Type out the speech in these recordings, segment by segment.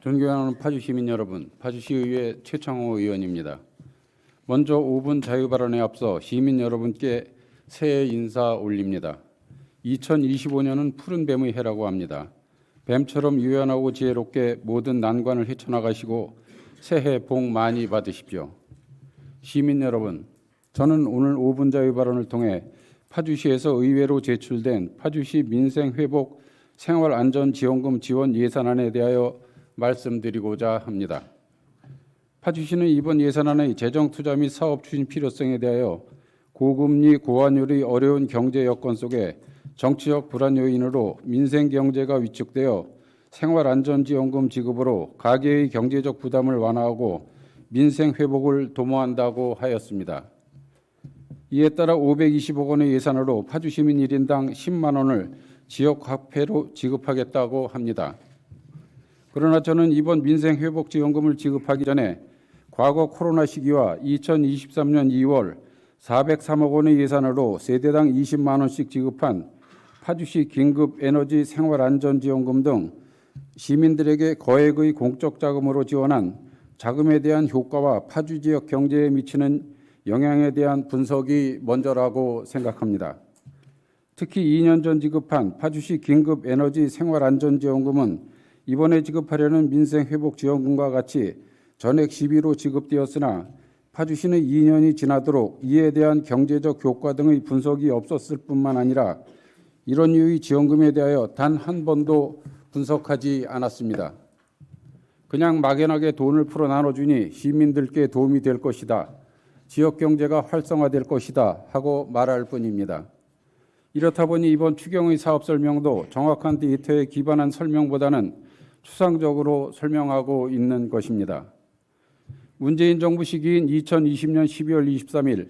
존경하는 파주 시민 여러분, 파주시의회 최창호 의원입니다. 먼저 5분 자유 발언에 앞서 시민 여러분께 새해 인사 올립니다. 2025년은 푸른 뱀의 해라고 합니다. 뱀처럼 유연하고 지혜롭게 모든 난관을 헤쳐나가시고 새해 복 많이 받으십시오. 시민 여러분, 저는 오늘 5분 자유 발언을 통해 파주시에서 의회로 제출된 파주시 민생 회복 생활 안전 지원금 지원 예산안에 대하여 말씀드리고자 합니다. 파주시는 이번 예산안의 재정 투자 및 사업 추진 필요성에 대하여 고금리 고환율의 어려운 경제 여건 속에 정치적 불안 요인으로 민생 경제가 위축되어 생활안전지원금 지급으로 가계의 경제적 부담을 완화하고 민생 회복을 도모한다고 하였습니다. 이에 따라 520억 원의 예산으로 파주 시민 1인당 10만 원을 지역 화폐로 지급하겠다고 합니다. 그러나 저는 이번 민생회복지원금을 지급하기 전에 과거 코로나 시기와 2023년 2월 403억 원의 예산으로 세대당 20만 원씩 지급한 파주시 긴급 에너지 생활안전지원금 등 시민들에게 거액의 공적 자금으로 지원한 자금에 대한 효과와 파주 지역 경제에 미치는 영향에 대한 분석이 먼저라고 생각합니다. 특히 2년 전 지급한 파주시 긴급 에너지 생활안전지원금은 이번에 지급하려는 민생회복지원금과 같이 전액 시비로 지급되었으나 파주시는 2년이 지나도록 이에 대한 경제적 효과 등의 분석이 없었을 뿐만 아니라 이런 유의 지원금에 대하여 단 한 번도 분석하지 않았습니다. 그냥 막연하게 돈을 풀어 나눠주니 시민들께 도움이 될 것이다. 지역 경제가 활성화될 것이다 하고 말할 뿐입니다. 이렇다 보니 이번 추경의 사업 설명도 정확한 데이터에 기반한 설명보다는 추상적으로 설명하고 있는 것입니다. 문재인 정부 시기인 2020년 12월 23일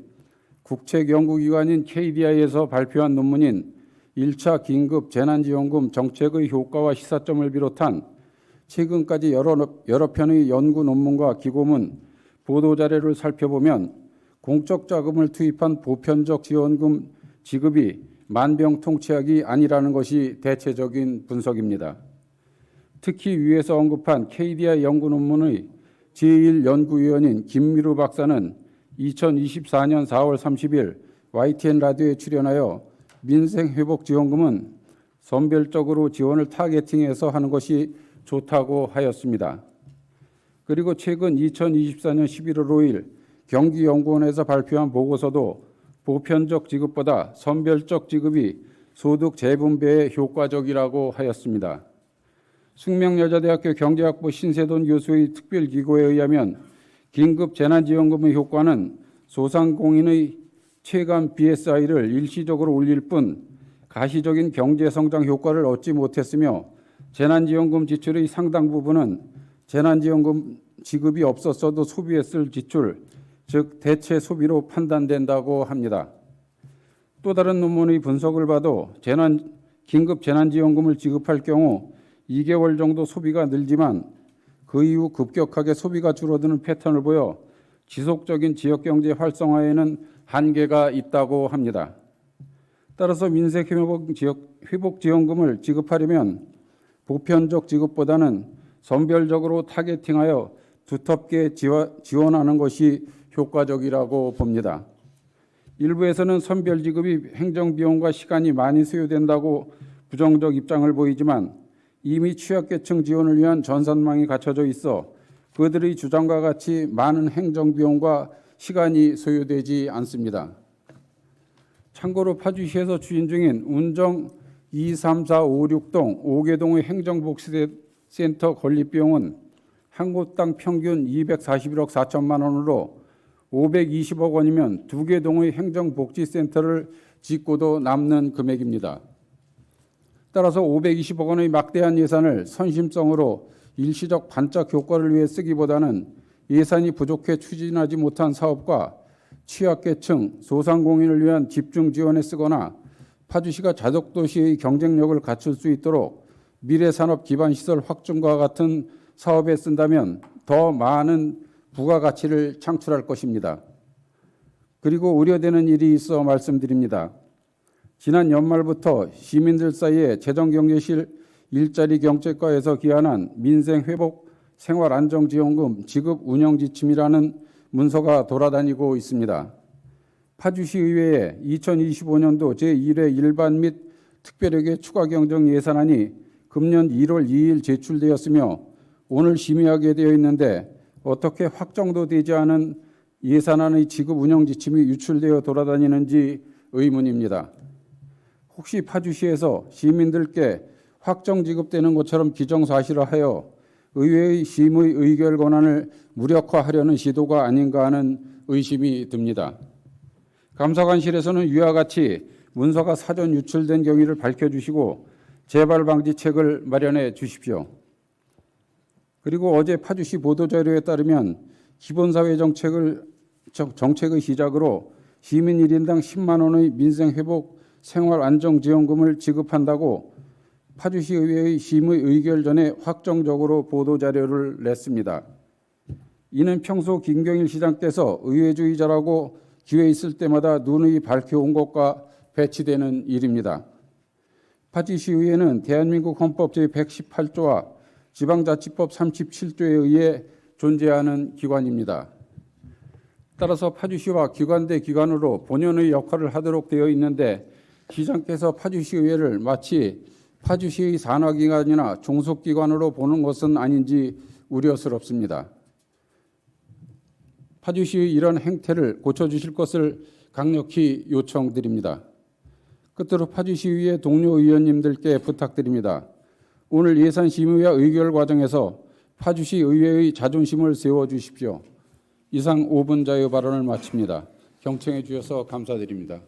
국책연구기관인 KDI에서 발표한 논문인 1차 긴급 재난지원금 정책의 효과와 시사점을 비롯한 최근까지 여러, 여러 편의 연구 논문과 기고문, 보도자료를 살펴보면 공적 자금을 투입한 보편적 지원금 지급이 만병통치약이 아니라는 것이 대체적인 분석입니다. 특히 위에서 언급한 KDI 연구 논문의 제1연구위원인 김미루 박사는 2024년 4월 30일 YTN 라디오에 출연하여 민생회복지원금은 선별적으로 지원을 타겟팅해서 하는 것이 좋다고 하였습니다. 그리고 최근 2024년 11월 5일 경기연구원에서 발표한 보고서도 보편적 지급보다 선별적 지급이 소득 재분배에 효과적이라고 하였습니다. 숙명여자대학교 경제학부 신세돈 교수의 특별기고에 의하면 긴급 재난지원금의 효과는 소상공인의 체감 BSI를 일시적으로 올릴 뿐 가시적인 경제성장 효과를 얻지 못했으며 재난지원금 지출의 상당 부분은 재난지원금 지급이 없었어도 소비했을 지출, 즉 대체 소비로 판단된다고 합니다. 또 다른 논문의 분석을 봐도 재난 긴급 재난지원금을 지급할 경우 2개월 정도 소비가 늘지만 그 이후 급격하게 소비가 줄어드는 패턴을 보여 지속적인 지역 경제 활성화에는 한계가 있다고 합니다. 따라서 민생 회복 지역 회복 지원금을 지급하려면 보편적 지급보다는 선별적으로 타겟팅하여 두텁게 지원하는 것이 효과적이라고 봅니다. 일부에서는 선별 지급이 행정 비용과 시간이 많이 소요된다고 부정적 입장을 보이지만 이미 취약계층 지원을 위한 전산망이 갖춰져 있어 그들의 주장과 같이 많은 행정 비용과 시간이 소요되지 않습니다. 참고로 파주시에서 추진 중인 운정 2, 3, 4, 5, 6동 5개동의 행정복지센터 건립 비용은 한 곳당 평균 241억 4천만 원으로 520억 원이면 두 개 동의 행정복지센터를 짓고도 남는 금액입니다. 따라서 520억 원의 막대한 예산을 선심성으로 일시적 반짝 효과를 위해 쓰기보다는 예산이 부족해 추진하지 못한 사업과 취약계층, 소상공인을 위한 집중 지원에 쓰거나 파주시가 자족도시의 경쟁력을 갖출 수 있도록 미래산업 기반 시설 확충과 같은 사업에 쓴다면 더 많은 부가가치를 창출할 것입니다. 그리고 우려되는 일이 있어 말씀드립니다. 지난 연말부터 시민들 사이에 재정경제실 일자리 경제과에서 기한한 민생 회복 생활 안정 지원금 지급 운영 지침이라는 문서가 돌아다니고 있습니다. 파주시 의회에 2025년도 제1회 일반 및 특별회계 추가 경정 예산안이 금년 1월 2일 제출되었으며 오늘 심의하게 되어 있는데 어떻게 확정도 되지 않은 예산안의 지급 운영 지침이 유출되어 돌아다니는지 의문입니다. 혹시 파주시에서 시민들께 확정 지급되는 것처럼 기정사실화하여 의회의 심의 의결 권한을 무력화하려는 시도가 아닌가 하는 의심이 듭니다. 감사관실에서는 위와 같이 문서가 사전 유출된 경위를 밝혀주시고 재발 방지책을 마련해 주십시오. 그리고 어제 파주시 보도자료에 따르면 기본사회 정책을 정- 정책의 시작으로 시민 1인당 10만 원의 민생 회복 생활안정지원금을 지급한다고 파주시 의회의 심의 의결 전에 확정적으로 보도자료를 냈습니다. 이는 평소 김경일 시장께서 의회주의자라고 기회 있을 때마다 누누이 밝혀온 것과 배치되는 일입니다. 파주시 의회는 대한민국 헌법 제118조와 지방자치법 37조에 의해 존재하는 기관입니다. 따라서 파주시와 기관 대 기관으로 본연의 역할을 하도록 되어 있는데 시장께서 파주시 의회를 마치 파주시의 산하기관이나 종속기관으로 보는 것은 아닌지 우려스럽습니다. 파주시의 이런 행태를 고쳐주실 것을 강력히 요청드립니다. 끝으로 파주시의회 동료 의원님들께 부탁드립니다. 오늘 예산 심의와 의결 과정에서 파주시 의회의 자존심을 세워 주십시오. 이상 5분 자유 발언을 마칩니다. 경청해 주셔서 감사드립니다.